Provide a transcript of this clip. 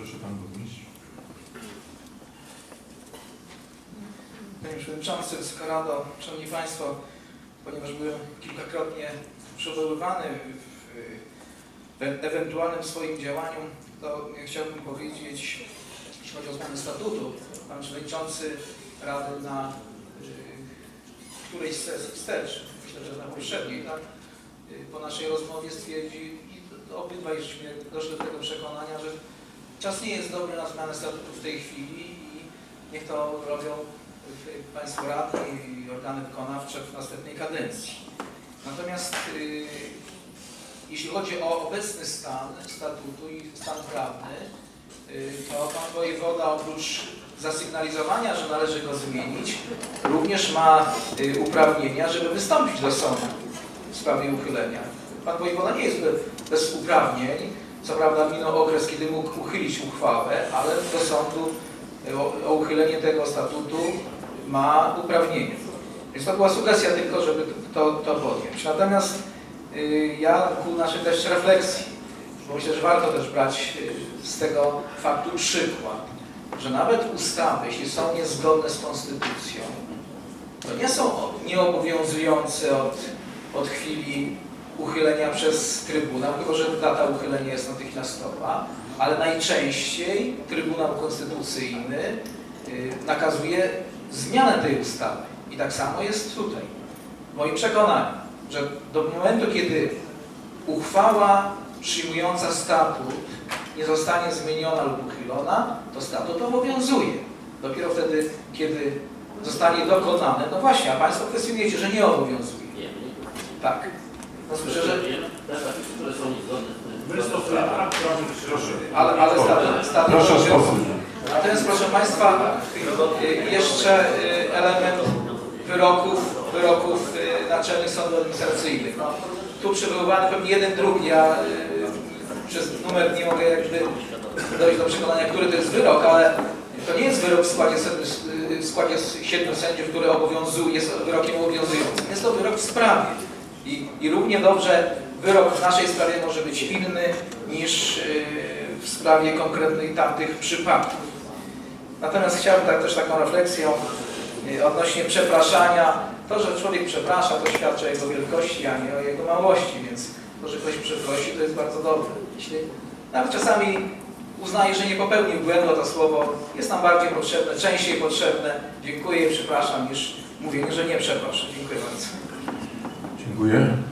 Proszę Pan Burmistrz. Panie Przewodniczący, Wysoka Rado, Szanowni Państwo, ponieważ byłem kilkakrotnie przywoływany w, ewentualnym swoim działaniu, to chciałbym powiedzieć, jeśli chodzi o zmianę statutu, Pan Przewodniczący Rady na y, którejś sesji wstecz, myślę, że na poprzedniej, tak, y, po naszej rozmowie stwierdzi i obydwaj żeśmy doszli do tego przekonania, że czas nie jest dobry na zmianę statutu w tej chwili i niech to robią Państwo radni i organy wykonawcze w następnej kadencji. Natomiast y, jeśli chodzi o obecny stan statutu i stan prawny, y, to Pan Wojewoda oprócz zasygnalizowania, że należy go zmienić, również ma y, uprawnienia, żeby wystąpić do sądu w sprawie uchylenia. Pan Wojewoda nie jest be- bez uprawnień, co prawda minął okres, kiedy mógł uchylić uchwałę, ale do sądu y, o, o uchylenie tego statutu ma uprawnienie. Więc to była sugestia tylko, żeby to, to podjąć. Natomiast y, ja ku naszej też refleksji, bo myślę, że warto też brać y, z tego faktu przykład, że nawet ustawy, jeśli są niezgodne z konstytucją, to nie są nieobowiązujące od, od chwili uchylenia przez Trybunał, tylko że data uchylenia jest natychmiastowa, ale najczęściej Trybunał Konstytucyjny y, nakazuje zmianę tej ustawy. I tak samo jest tutaj. W moim przekonaniu, że do momentu, kiedy uchwała przyjmująca statut nie zostanie zmieniona lub uchylona, to statut obowiązuje. Dopiero wtedy, kiedy zostanie dokonane, no właśnie, a Państwo kwestionujecie, że nie obowiązuje. Tak. Słyszę, że... Te zapisy, które są niezgodne z My stosujemy akt prawny. Proszę. Ale, ale Proszę o spokój. Natomiast proszę Państwa, y, jeszcze y, element wyroków, wyroków y, naczelnych sądów administracyjnych. No, tu przywoływany pewnie jeden, drugi, ja y, przez numer nie mogę jakby dojść do przekonania, który to jest wyrok, ale to nie jest wyrok w składzie, w składzie siedmiu sędziów, który obowiązuje, jest wyrokiem obowiązującym. Jest to wyrok w sprawie. I, I równie dobrze wyrok w naszej sprawie może być inny niż y, w sprawie konkretnych tamtych przypadków. Natomiast chciałbym tak, też taką refleksją y, odnośnie przepraszania. To, że człowiek przeprasza, to świadczy o jego wielkości, a nie o jego małości, więc to, że ktoś przeprosi, to jest bardzo dobre. Jeśli nawet czasami uznaje, że nie popełnił błędu, to słowo jest nam bardziej potrzebne, częściej potrzebne. Dziękuję przepraszam, niż mówienie, że nie przeproszę. Dziękuję bardzo. Dziękuję.